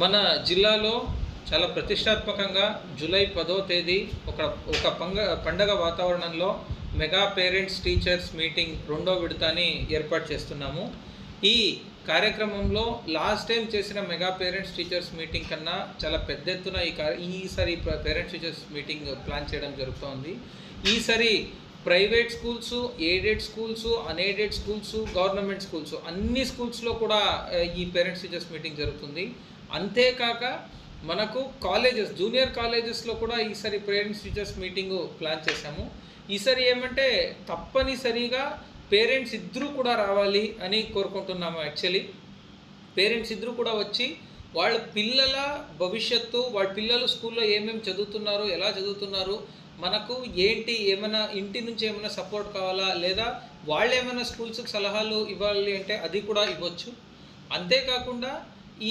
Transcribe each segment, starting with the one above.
మన జిల్లాలో చాలా ప్రతిష్టాత్మకంగా జూలై పదో తేదీ ఒక ఒక పంగ పండగ వాతావరణంలో మెగా పేరెంట్స్ టీచర్స్ మీటింగ్ రెండో విడతని ఏర్పాటు చేస్తున్నాము. ఈ కార్యక్రమంలో లాస్ట్ టైం చేసిన మెగా పేరెంట్స్ టీచర్స్ మీటింగ్ కన్నా చాలా పెద్ద ఎత్తున ఈ ఈసారి పేరెంట్స్ టీచర్స్ మీటింగ్ ప్లాన్ చేయడం జరుగుతోంది. ఈసారి private schools aided schools unaided schools government schools అన్ని స్కూల్స్లో కూడా ఈ పేరెంట్స్ టీచర్స్ మీటింగ్ జరుగుతుంది. అంతేకాక మనకు కాలేజెస్ జూనియర్ కాలేజెస్లో కూడా ఈసారి పేరెంట్స్ టీచర్స్ మీటింగ్ ప్లాన్ చేశాము. ఈసారి ఏమంటే తప్పనిసరిగా పేరెంట్స్ ఇద్దరూ కూడా రావాలి అని కోరుకుంటున్నాము యాక్చువల్లీ. పేరెంట్స్ ఇద్దరు కూడా వచ్చి వాళ్ళ పిల్లల భవిష్యత్తు వాళ్ళ పిల్లలు స్కూల్లో ఏమేమి చదువుతున్నారు ఎలా చదువుతున్నారు మనకు ఏంటి ఏమైనా ఇంటి నుంచి ఏమైనా సపోర్ట్ కావాలా లేదా వాళ్ళు ఏమైనా స్కూల్స్కి సలహాలు ఇవ్వాలి అంటే అది కూడా ఇవ్వచ్చు. అంతేకాకుండా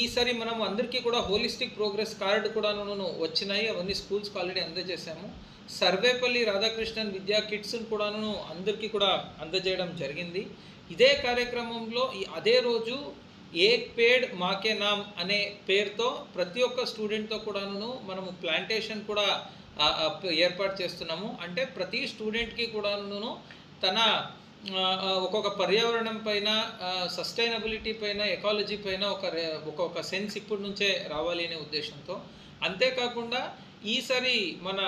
ఈసారి మనం అందరికీ కూడా హోలిస్టిక్ ప్రోగ్రెస్ కార్డు కూడాను వచ్చినాయి అవన్నీ స్కూల్స్కి ఆల్రెడీ అందజేశాము. సర్వేపల్లి రాధాకృష్ణన్ విద్యా కిట్స్ని కూడాను అందరికీ కూడా అందజేయడం జరిగింది. ఇదే కార్యక్రమంలో అదే రోజు ఏక్ పేడ్ మాకే నామ్ అనే పేరుతో ప్రతి ఒక్క స్టూడెంట్తో కూడాను మనము ప్లాంటేషన్ కూడా ఏర్పాటు చేస్తున్నాము. అంటే ప్రతి స్టూడెంట్కి కూడాను తన ఒక్కొక్క పర్యావరణం పైన సస్టైనబిలిటీ పైన ఎకాలజీ పైన ఒక ఒక్కొక్క సెన్స్ ఇప్పటి నుంచే రావాలి అనే ఉద్దేశంతో. అంతేకాకుండా ఈసారి మన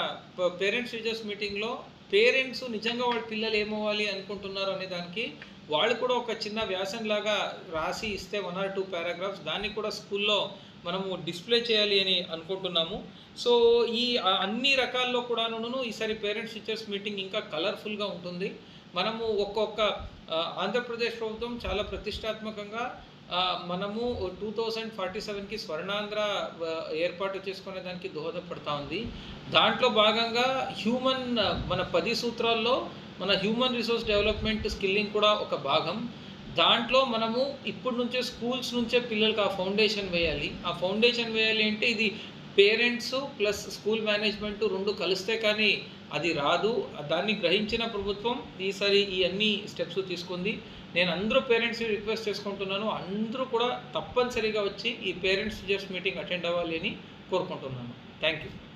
పేరెంట్స్ టీచర్స్ మీటింగ్లో పేరెంట్స్ నిజంగా వాళ్ళ పిల్లలు ఏమవ్వాలి అనుకుంటున్నారు అనే దానికి వాళ్ళు కూడా ఒక చిన్న వ్యాసం లాగా రాసి ఇస్తే వన్ ఆర్ టూ పారాగ్రాఫ్స్ దాన్ని కూడా స్కూల్లో మనము డిస్ప్లే చేయాలి అని అనుకుంటున్నాము. సో ఈ అన్ని రకాల్లో కూడాను ఈసారి పేరెంట్స్ టీచర్స్ మీటింగ్ ఇంకా కలర్ఫుల్గా ఉంటుంది. మనము ఒక్కొక్క ఆంధ్రప్రదేశ్ ప్రభుత్వం చాలా ప్రతిష్టాత్మకంగా మనము టూ థౌజండ్ ఫార్టీ సెవెన్కి స్వర్ణాంధ్ర ఏర్పాటు చేసుకునే దానికి దోహదపడతా ఉంది. దాంట్లో భాగంగా హ్యూమన్ మన పది సూత్రాల్లో మన హ్యూమన్ రిసోర్స్ డెవలప్మెంట్ స్కిల్లింగ్ కూడా ఒక భాగం. దాంట్లో మనము ఇప్పటి నుంచే స్కూల్స్ నుంచే పిల్లలకి ఆ ఫౌండేషన్ వేయాలి. ఆ ఫౌండేషన్ వేయాలి అంటే ఇది పేరెంట్స్ ప్లస్ స్కూల్ మేనేజ్మెంట్ రెండు కలిస్తే కానీ అది రాదు. దాన్ని గ్రహించిన ప్రభుత్వం ఈసారి ఈ అన్ని స్టెప్స్ తీసుకుంది. నేను అందరూ పేరెంట్స్ రిక్వెస్ట్ చేసుకుంటున్నాను. అందరూ కూడా తప్పనిసరిగా వచ్చి ఈ పేరెంట్స్ టీచర్స్ మీటింగ్ అటెండ్ అవ్వాలి అని కోరుకుంటున్నాను. Thank you.